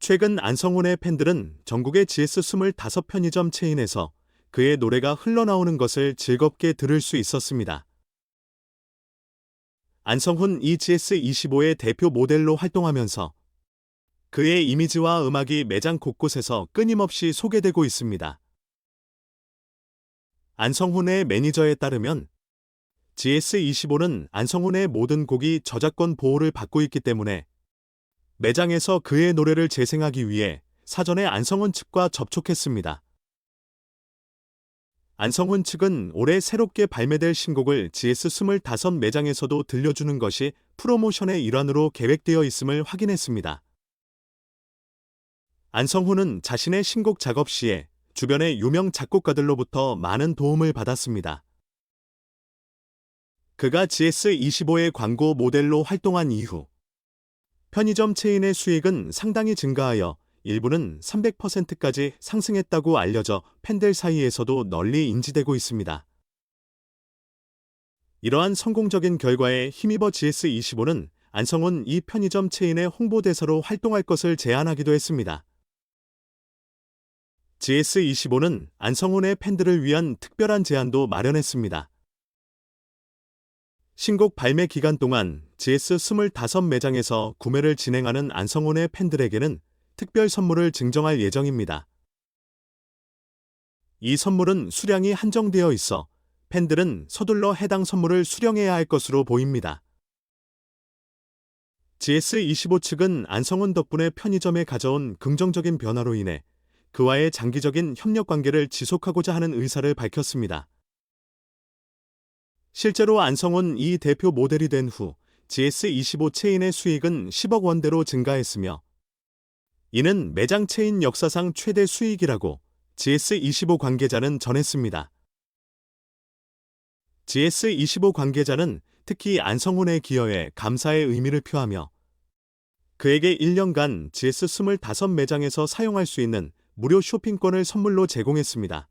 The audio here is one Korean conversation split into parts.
최근 안성훈의 팬들은 전국의 GS 25 편의점 체인에서 그의 노래가 흘러나오는 것을 즐겁게 들을 수 있었습니다. 안성훈 EGS25의 대표 모델로 활동하면서 그의 이미지와 음악이 매장 곳곳에서 끊임없이 소개되고 있습니다. 안성훈의 매니저에 따르면 GS25는 안성훈의 모든 곡이 저작권 보호를 받고 있기 때문에 매장에서 그의 노래를 재생하기 위해 사전에 안성훈 측과 접촉했습니다. 안성훈 측은 올해 새롭게 발매될 신곡을 GS25 매장에서도 들려주는 것이 프로모션의 일환으로 계획되어 있음을 확인했습니다. 안성훈은 자신의 신곡 작업 시에 주변의 유명 작곡가들로부터 많은 도움을 받았습니다. 그가 GS25의 광고 모델로 활동한 이후 편의점 체인의 수익은 상당히 증가하여 일부는 300%까지 상승했다고 알려져 팬들 사이에서도 널리 인지되고 있습니다. 이러한 성공적인 결과에 힘입어 GS25는 안성훈 이 편의점 체인의 홍보대사로 활동할 것을 제안하기도 했습니다. GS25는 안성훈의 팬들을 위한 특별한 제안도 마련했습니다. 신곡 발매 기간 동안 GS 25매장에서 구매를 진행하는 안성훈의 팬들에게는 특별 선물을 증정할 예정입니다. 이 선물은 수량이 한정되어 있어 팬들은 서둘러 해당 선물을 수령해야 할 것으로 보입니다. GS25 측은 안성훈 덕분에 편의점에 가져온 긍정적인 변화로 인해 그와의 장기적인 협력 관계를 지속하고자 하는 의사를 밝혔습니다. 실제로 안성훈 이 대표 모델이 된 후 GS25 체인의 수익은 10억 원대로 증가했으며 이는 매장 체인 역사상 최대 수익이라고 GS25 관계자는 전했습니다. GS25 관계자는 특히 안성훈의 기여에 감사의 의미를 표하며 그에게 1년간 GS 25 매장에서 사용할 수 있는 무료 쇼핑권을 선물로 제공했습니다.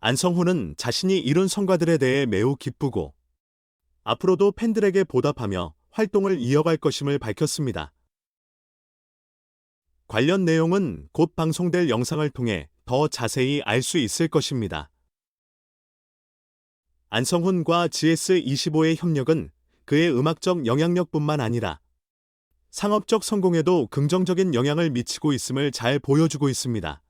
안성훈은 자신이 이룬 성과들에 대해 매우 기쁘고 앞으로도 팬들에게 보답하며 활동을 이어갈 것임을 밝혔습니다. 관련 내용은 곧 방송될 영상을 통해 더 자세히 알 수 있을 것입니다. 안성훈과 GS25의 협력은 그의 음악적 영향력뿐만 아니라 상업적 성공에도 긍정적인 영향을 미치고 있음을 잘 보여주고 있습니다.